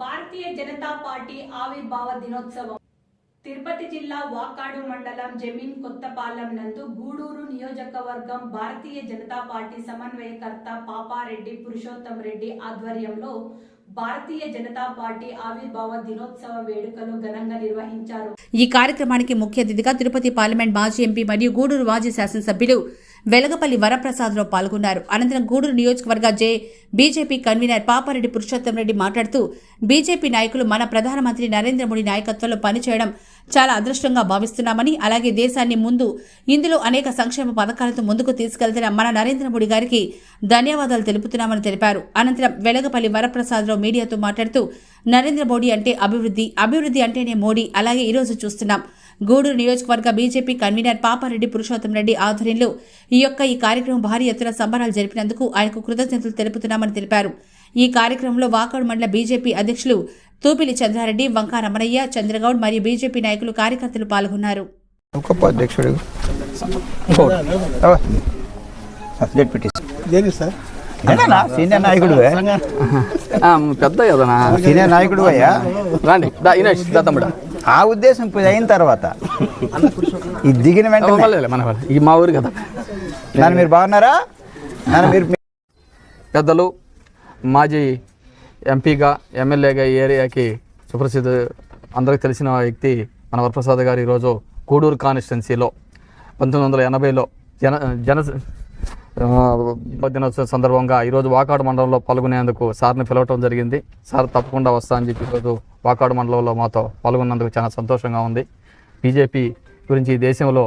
Bharatiya Janata party ఆవిర్భావ దినోత్సవం. తిరుపతి జిల్లా వాకాడు మండలం జమీన్ కొత్తపాలెం నందు గూడూరు నియోజకవర్గం భారతీయ జనతా పార్టీ సమన్వయకర్త పాపారెడ్డి పురుషోత్తం రెడ్డి ఆధ్వర్యంలో భారతీయ జనతా పార్టీ ఆవిర్భావ దినోత్సవ వేడుకలు ఘనంగా నిర్వహించారు. ఈ కార్యక్రమానికి ముఖ్య అతిథిగా తిరుపతి పార్లమెంట్ మాజీ ఎంపీ మరియు గూడూరు మాజీ శాసనసభ్యులు వెలగపల్లి వరప్రసాద్లో పాల్గొన్నారు. అనంతరం గూడూరు నియోజకవర్గ జే బీజేపీ కన్వీనర్ పాపారెడ్డి పురుషోత్తం రెడ్డి మాట్లాడుతూ బీజేపీ నాయకులు మన ప్రధానమంత్రి నరేంద్ర మోడీ నాయకత్వంలో పనిచేయడం చాలా అదృష్టంగా భావిస్తున్నామని అలాగే దేశాన్ని ముందు ఇందులో అనేక సంక్షేమ పథకాలతో ముందుకు తీసుకెళ్తున్న మన నరేంద్ర మోడీ గారికి ధన్యవాదాలు తెలుపుతున్నామని తెలిపారు. అనంతరం వెలగపల్లి వరప్రసాదరావు మీడియాతో మాట్లాడుతూ నరేంద్ర మోడీ అంటే అభివృద్ధి అభివృద్ధి అంటేనే మోడీ అలాగే ఈరోజు చూస్తున్నాం. గూడూరు నియోజకవర్గ బీజేపీ కన్వీనర్ పాపారెడ్డి పురుషోత్తం రెడ్డి ఆధ్వర్యంలో ఈ యొక్క ఈ కార్యక్రమం భారీ ఎత్తున సంబరాలు జరిపినందుకు ఆయనకు కృతజ్ఞతలు తెలుపుతున్నామని తెలిపారు. ఈ కార్యక్రమంలో వాకాడు మండల బీజేపీ అధ్యక్షులు తూపిలి చంద్రారెడ్డి వంకా రమణయ్య చంద్రగౌడ్ మరియు బీజేపీ నాయకులు కార్యకర్తలు పాల్గొన్నారు. సీనియర్ నాయకుడు. ఆ, పెద్ద కదనా సీనియర్ నాయకుడు అయ్యా. రండి దా ఇనేష్ దా తమ్ముడు. ఆ ఉద్దేశం ఇప్పుడు అయిన తర్వాత ఈ దిగిన వెంటనే. మన. ఈ మా ఊరు కదా. నాన్న మీరు బాగున్నారా? నాన్న మీరు పెద్దలు మాజీ ఎంపీగా ఎమ్మెల్యేగా ఈ ఏరియాకి సుప్రసిద్ధ అందరికి తెలిసిన వ్యక్తి మన వరప్రసాద్ గారు ఈరోజు గూడూరు కాన్స్టిట్యున్సీలో పంతొమ్మిది వందల ఎనభైలో జన జన దినోత్సవ సందర్భంగా ఈరోజు వాకాడు మండలంలో పాల్గొనేందుకు సార్ని పిలవటం జరిగింది. సార్ తప్పకుండా వస్తా అని చెప్పి ఈరోజు వాకాడు మండలంలో మాతో పాల్గొన్నందుకు చాలా సంతోషంగా ఉంది. బీజేపీ గురించి ఈ దేశంలో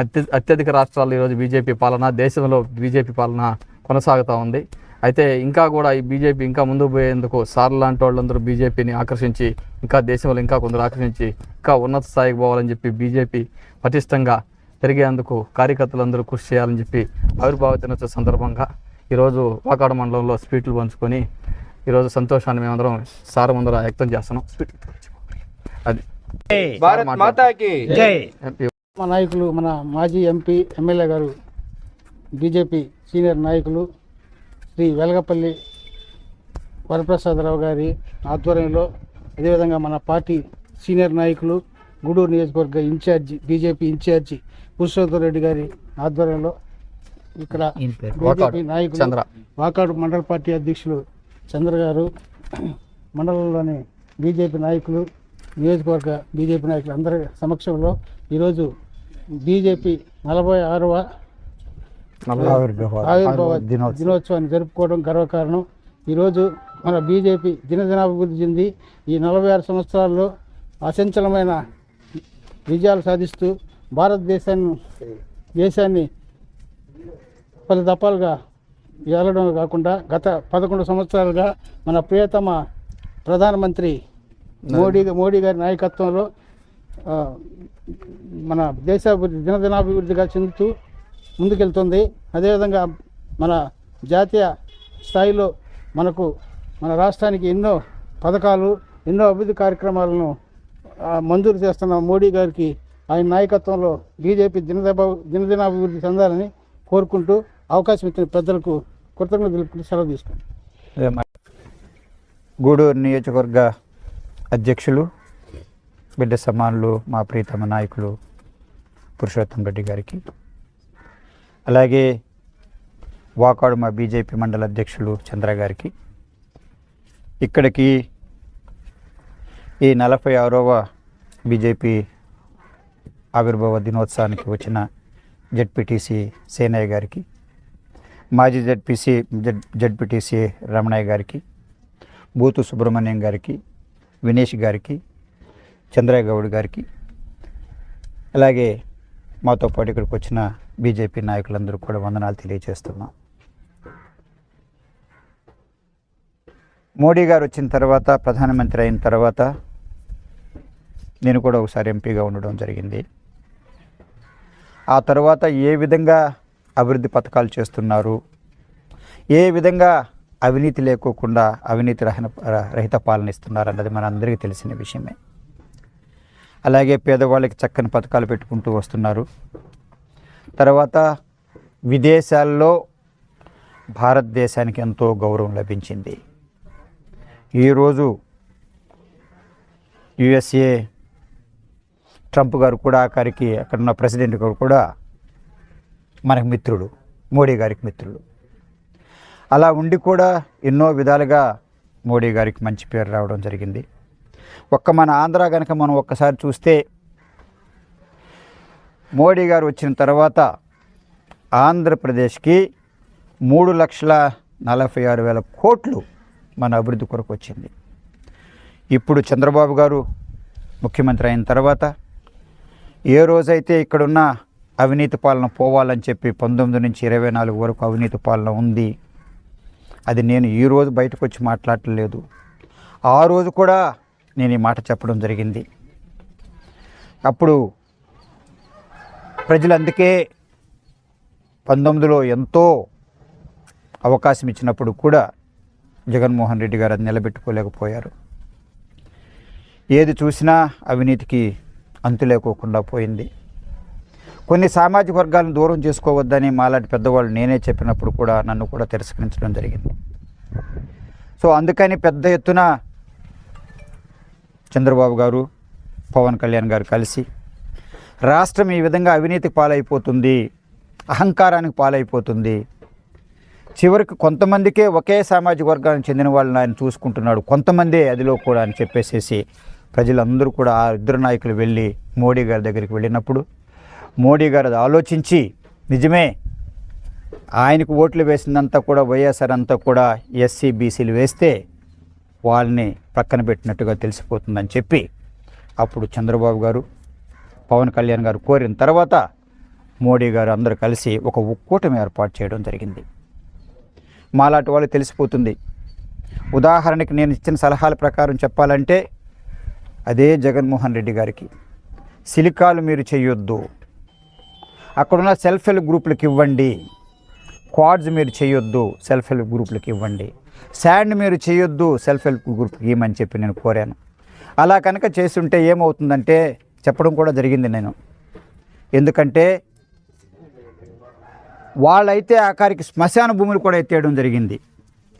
అత్య అత్యధిక రాష్ట్రాల్లో ఈరోజు బీజేపీ పాలన దేశంలో బీజేపీ పాలన కొనసాగుతూ ఉంది. అయితే ఇంకా కూడా ఈ బీజేపీ ఇంకా ముందుకు పోయేందుకు సార్ లాంటి వాళ్ళందరూ బీజేపీని ఆకర్షించి ఇంకా దేశంలో ఇంకా కొందరు ఆకర్షించి ఇంకా ఉన్నత స్థాయికి పోవాలని చెప్పి బీజేపీ పటిష్టంగా పెరిగేందుకు కార్యకర్తలందరూ కృషి చేయాలని చెప్పి ఆవిర్భావ దినోత్సవ సందర్భంగా ఈరోజు వాకాడు మండలంలో స్వీట్లు పంచుకొని ఈరోజు సంతోషాన్ని మేమందరం సార్ ముందర వ్యక్తం చేస్తున్నాం. అది. భారత్ మాతాకి. జై. మా నాయకులు మన మాజీ ఎంపీ ఎమ్మెల్యే గారు బీజేపీ సీనియర్ నాయకులు శ్రీ వెలగపల్లి వరప్రసాదరావు గారి ఆధ్వర్యంలో అదేవిధంగా మన పార్టీ సీనియర్ నాయకులు గూడూరు నియోజకవర్గ incharge BJP incharge Purushottama Reddy గారి ఆధ్వర్యంలో ఇక్కడ బీజేపీ నాయకులు చంద్ర. వాకాడు మండల పార్టీ అధ్యక్షులు చంద్ర గారు మండలంలోని బీజేపీ నాయకులు నియోజకవర్గ బీజేపీ నాయకులు అందరి సమక్షంలో ఈరోజు బీజేపీ నలభై ఆరవ ఆవిర్భావ ఆవిర్భావ దినోత్సవం. దినోత్సవాన్ని జరుపుకోవడం గర్వకారణం ఈరోజు మన బీజేపీ దినదినాభివృద్ధి చెంది ఈ నలభై ఆరు సంవత్సరాల్లో అచంచలమైన విజయాలు సాధిస్తూ భారతదేశాన్ని దేశాన్ని పలు దఫాలుగా ఏలడం కాకుండా గత పదకొండు సంవత్సరాలుగా మన ప్రియతమ ప్రధానమంత్రి మోడీ మోడీ గారి నాయకత్వంలో మన దేశాభివృద్ధి దినదినాభివృద్ధిగా చెందుతూ ముందుకెళ్తుంది. అదేవిధంగా మన జాతీయ స్థాయిలో మనకు మన రాష్ట్రానికి ఎన్నో పథకాలు ఎన్నో అభివృద్ధి కార్యక్రమాలను మంజూరు చేస్తున్న మోడీ గారికి ఆయన నాయకత్వంలో బీజేపీ దినదభ దినదినాభివృద్ధి చెందాలని కోరుకుంటూ అవకాశం ఇచ్చిన పెద్దలకు కృతజ్ఞత తెలుపుకుంటూ సెలవు తీసుకుంటాం. గూడూరు నియోజకవర్గ అధ్యక్షులు బిడ్డ సమానులు మా ప్రీతమ నాయకులు పురుషోత్తం రెడ్డి గారికి. అలాగే వాకాడు మా బీజేపీ మండల అధ్యక్షులు చంద్ర గారికి. ఇక్కడికి ఈ నలభై ఆరవ బీజేపీ ఆవిర్భావ దినోత్సవానికి వచ్చిన జడ్పీటీసీ సేనయ్య గారికి మాజీ జడ్పీసీ జడ్ జడ్పీటీసీ రమణయ్య గారికి బూతు సుబ్రహ్మణ్యం గారికి వినేష్ గారికి చంద్రయ్య గౌడ్ గారికి అలాగే మాతో పాటు ఇక్కడికి వచ్చిన బీజేపీ నాయకులందరూ కూడా వందనాలు తెలియజేస్తున్నాం. మోడీ గారు వచ్చిన తర్వాత ప్రధానమంత్రి అయిన తర్వాత నేను కూడా ఒకసారి ఎంపీగా ఉండడం జరిగింది. ఆ తర్వాత ఏ విధంగా అభివృద్ధి పథకాలు చేస్తున్నారు. ఏ విధంగా అవినీతి లేకోకుండా అవినీతి రహన రహిత పాలన ఇస్తున్నారు అన్నది మనందరికీ తెలిసిన విషయమే. అలాగే పేదవాళ్ళకి చక్కని పథకాలు పెట్టుకుంటూ వస్తున్నారు. తర్వాత విదేశాల్లో భారతదేశానికి ఎంతో గౌరవం లభించింది. ఈరోజు యుఎస్ఏ ట్రంప్ గారు కూడా అక్కడికి అక్కడున్న ప్రెసిడెంట్ గారు కూడా మనకు మిత్రుడు మోడీ గారికి మిత్రుడు. అలా ఉండి కూడా ఎన్నో విధాలుగా మోడీ గారికి మంచి పేరు రావడం జరిగింది. ఒక్క మన ఆంధ్ర కనుక మనం ఒక్కసారి చూస్తే మోడీ గారు వచ్చిన తర్వాత ఆంధ్రప్రదేశ్కి మూడు లక్షల నలభై ఆరు వేల కోట్లు మన అభివృద్ధి కొరకు వచ్చింది. ఇప్పుడు చంద్రబాబు గారు ముఖ్యమంత్రి అయిన తర్వాత ఏ రోజైతే ఇక్కడున్న అవినీతి పాలన పోవాలని చెప్పి పంతొమ్మిది నుంచి ఇరవై నాలుగు వరకు అవినీతి పాలన ఉంది. అది నేను ఈ రోజు బయటకు వచ్చి మాట్లాడలేదు. ఆ రోజు కూడా నేను ఈ మాట చెప్పడం జరిగింది. అప్పుడు ప్రజలు అందుకే పంతొమ్మిదిలో ఎంతో అవకాశం ఇచ్చినప్పుడు కూడా జగన్మోహన్ రెడ్డి గారు అది నిలబెట్టుకోలేకపోయారు. ఏది చూసినా అవినీతికి అంతు లేకోకుండా పోయింది. కొన్ని సామాజిక వర్గాలను దూరం చేసుకోవద్దని మాలాంటి పెద్దవాళ్ళు నేనే చెప్పినప్పుడు కూడా నన్ను కూడా తిరస్కరించడం జరిగింది. సో అందుకని పెద్ద ఎత్తున చంద్రబాబు గారు పవన్ కళ్యాణ్ గారు కలిసి రాష్ట్రం ఈ విధంగా అవినీతికి పాలైపోతుంది అహంకారానికి పాలైపోతుంది. చివరికి కొంతమందికే ఒకే సామాజిక వర్గానికి చెందిన వాళ్ళని ఆయన చూసుకుంటున్నాడు. కొంతమందే అదిలో కూడా అని చెప్పేసేసి ప్రజలందరూ కూడా ఆ ఇద్దరు నాయకులు వెళ్ళి మోడీ గారి దగ్గరికి వెళ్ళినప్పుడు మోడీ గారు అది ఆలోచించి నిజమే ఆయనకు ఓట్లు వేసిందంతా కూడా వైఎస్ఆర్ అంతా కూడా ఎస్సీ బీసీలు వేస్తే వాళ్ళని ప్రక్కన పెట్టినట్టుగా తెలిసిపోతుందని చెప్పి అప్పుడు చంద్రబాబు గారు పవన్ కళ్యాణ్ గారు కోరిన తర్వాత మోడీ గారు అందరూ కలిసి ఒక కూటమి ఏర్పాటు చేయడం జరిగింది. మాలాంటి వాళ్ళు తెలిసిపోతుంది. ఉదాహరణకి నేను ఇచ్చిన సలహాల ప్రకారం చెప్పాలంటే అదే జగన్మోహన్ రెడ్డి గారికి సిలికాలు మీరు చేయొద్దు. అక్కడున్న సెల్ఫ్ హెల్ప్ గ్రూపులకు ఇవ్వండి. క్వాడ్స్ మీరు చేయొద్దు సెల్ఫ్ హెల్ప్ గ్రూపులకు ఇవ్వండి. శాండ్ మీరు చేయొద్దు సెల్ఫ్ హెల్ప్ గ్రూప్కి ఇవ్వమని చెప్పి నేను కోరాను. అలా కనుక చేస్తుంటే ఏమవుతుందంటే చెప్పడం కూడా జరిగింది నేను. ఎందుకంటే వాళ్ళైతే ఆఖరికి శ్మశాన భూములు కూడా ఎత్తేయడం జరిగింది.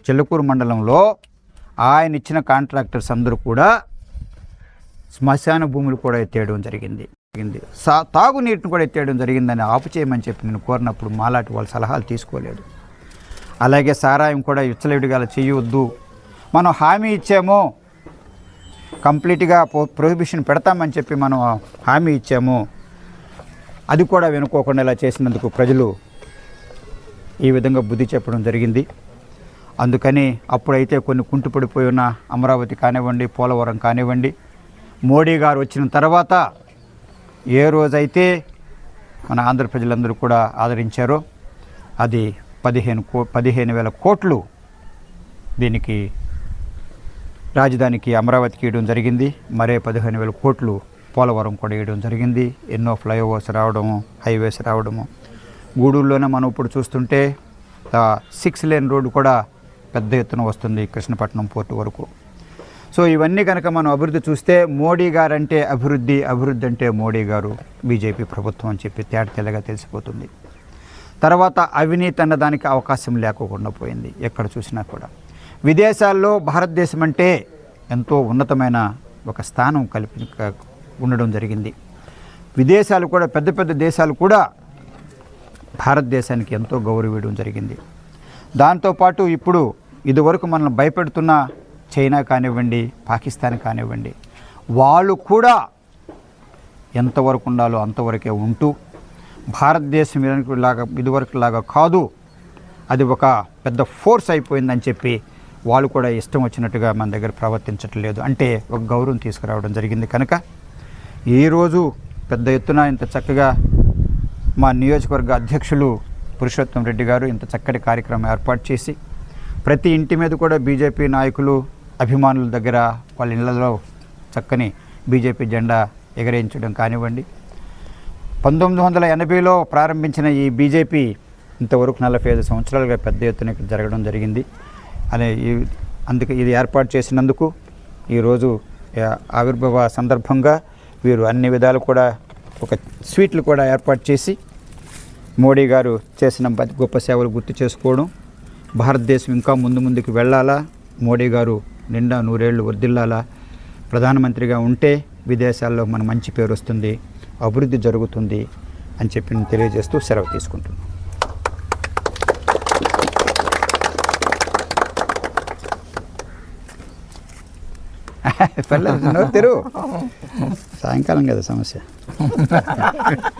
చెల్లకూరు మండలంలో ఆయన ఇచ్చిన కాంట్రాక్టర్స్ అందరూ కూడా శ్మశాన భూములు కూడా ఎత్తేయడం జరిగింది. జరిగింది. సా తాగునీటిని కూడా ఎత్తేయడం జరిగిందని ఆపు చేయమని చెప్పి నేను కోరినప్పుడు మాలాంటి వాళ్ళ సలహాలు తీసుకోలేదు. అలాగే సారాయం కూడా విచ్చలవిడిగా అలా చేయవద్దు మనం హామీ ఇచ్చాము. కంప్లీట్గా ప్రొహిబిషన్ పెడతామని చెప్పి మనం హామీ ఇచ్చాము. అది కూడా వినుకోకుండా ఇలా చేసినందుకు ప్రజలు ఈ విధంగా బుద్ధి చెప్పడం జరిగింది. అందుకని అప్పుడైతే కొన్ని కుంటుపడిపోయి ఉన్న అమరావతి కానివ్వండి పోలవరం కానివ్వండి మోడీ గారు వచ్చిన తర్వాత ఏ రోజైతే మన ఆంధ్ర ప్రజలందరూ కూడా ఆదరించారో అది పదిహేను కో పదిహేను వేల కోట్లు దీనికి రాజధానికి అమరావతికి ఇవ్వడం జరిగింది. మరే పదిహేను వేల కోట్లు పోలవరం కూడా ఇవ్వడం జరిగింది. ఎన్నో ఫ్లైఓవర్స్ రావడము హైవేస్ రావడము గూడూరులోనే మనం ఇప్పుడు చూస్తుంటే సిక్స్ లేన్ రోడ్డు కూడా పెద్ద ఎత్తున వస్తుంది కృష్ణపట్నం పోర్టు వరకు. సో ఇవన్నీ కనుక మనం అభివృద్ధి చూస్తే మోడీ గారు అంటే అభివృద్ధి అభివృద్ధి అంటే మోడీ గారు బీజేపీ ప్రభుత్వం అని చెప్పి తేట తెల్లగా తెలిసిపోతుంది. తర్వాత అవినీతి అన్నదానికి అవకాశం లేకుండా పోయింది ఎక్కడ చూసినా కూడా. విదేశాల్లో భారతదేశం అంటే ఎంతో ఉన్నతమైన ఒక స్థానం కల్పి ఉండడం జరిగింది. విదేశాలు కూడా పెద్ద పెద్ద దేశాలు కూడా భారతదేశానికి ఎంతో గౌరవ ఇవ్వడం జరిగింది దాంతోపాటు ఇప్పుడు ఇదివరకు మనల్ని భయపెడుతున్న చైనా కానివ్వండి పాకిస్తాన్ కానివ్వండి వాళ్ళు కూడా ఎంతవరకు ఉండాలో అంతవరకే ఉంటూ భారతదేశం ఇదివరకు లాగా ఇదివరకు లాగా కాదు. అది ఒక పెద్ద ఫోర్స్ అయిపోయిందని చెప్పి వాళ్ళు కూడా ఇష్టం వచ్చినట్టుగా మన దగ్గర ప్రవర్తించట్లేదు. అంటే ఒక గౌరవం తీసుకురావడం జరిగింది కనుక. ఈరోజు పెద్ద ఎత్తున ఇంత చక్కగా మా నియోజకవర్గ అధ్యక్షులు పురుషోత్తం రెడ్డి గారు ఇంత చక్కటి కార్యక్రమం ఏర్పాటు చేసి ప్రతి ఇంటి మీద కూడా బీజేపీ నాయకులు అభిమానుల దగ్గర వాళ్ళ ఇళ్ళలో చక్కని బీజేపీ జెండా ఎగరేయించడం కానివ్వండి. పంతొమ్మిది వందల ఎనభైలో ప్రారంభించిన ఈ బీజేపీ ఇంతవరకు నలభై ఐదు సంవత్సరాలుగా పెద్ద ఎత్తున ఇక్కడ జరగడం జరిగింది. అనే ఈ అందుకే ఇది ఏర్పాటు చేసినందుకు ఈరోజు ఆవిర్భావ సందర్భంగా వీరు అన్ని విధాలు కూడా ఒక స్వీట్లు కూడా ఏర్పాటు చేసి మోడీ గారు చేసిన గొప్ప సేవలు గుర్తు చేసుకోవడం భారతదేశం ఇంకా ముందు ముందుకు వెళ్ళాలా? మోడీ గారు నిండా నూరేళ్ళు వర్దిల్లాలా ప్రధానమంత్రిగా ఉంటే విదేశాల్లో మన మంచి పేరు వస్తుంది అభివృద్ధి జరుగుతుంది అని చెప్పి నేను తెలియజేస్తూ సెలవు తీసుకుంటున్నాను. తెరు సాయంకాలం కదా సమస్య.